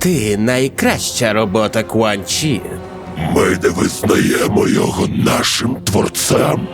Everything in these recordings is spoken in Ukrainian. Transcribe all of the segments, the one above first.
Ти найкраща робота Куанчі. Ми не визнаємо його нашим творцем.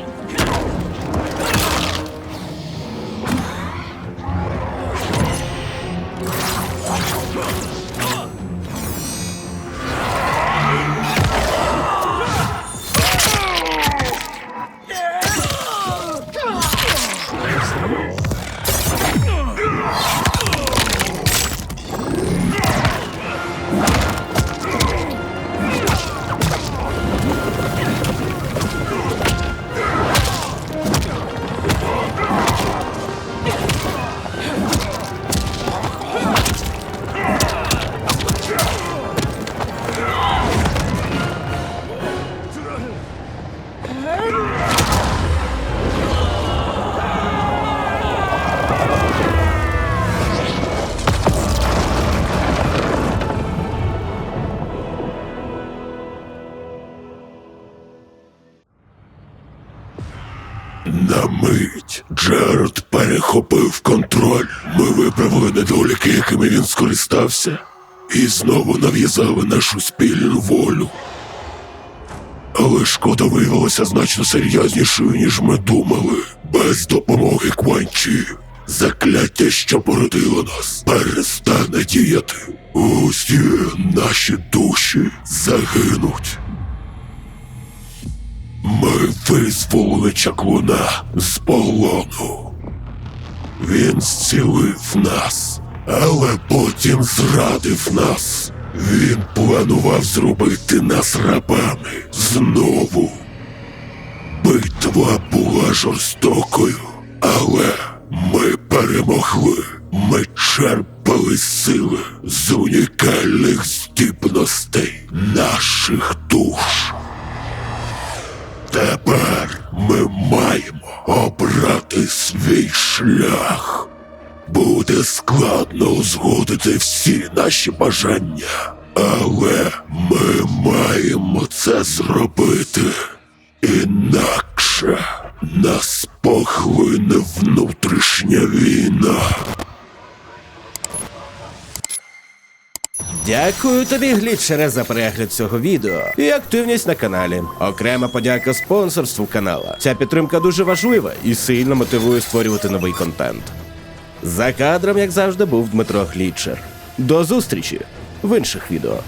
На мить Джеред перехопив контроль. Ми виправили недоліки, якими він скористався, і знову нав'язали нашу спільну волю. Але шкода виявилася значно серйознішою, ніж ми думали. Без допомоги Кванчі. Закляття, що породило нас, перестане діяти. Усі наші душі загинуть. Визволили чаклуна з полону. Він зцілив нас, але потім зрадив нас. Він планував зробити нас рабами знову. Битва була жорстокою, але ми перемогли. Ми черпали сили з унікальних здібностей наших душ. Тепер ми маємо обрати свій шлях. Буде складно узгодити всі наші бажання, але ми маємо це зробити. Інакше нас поглине внутрішня війна. Дякую тобі, глітчере, за перегляд цього відео і активність на каналі. Окрема подяка спонсорству канала. Ця підтримка дуже важлива і сильно мотивує створювати новий контент. За кадром, як завжди, був Дмитро Глітчер. До зустрічі в інших відео.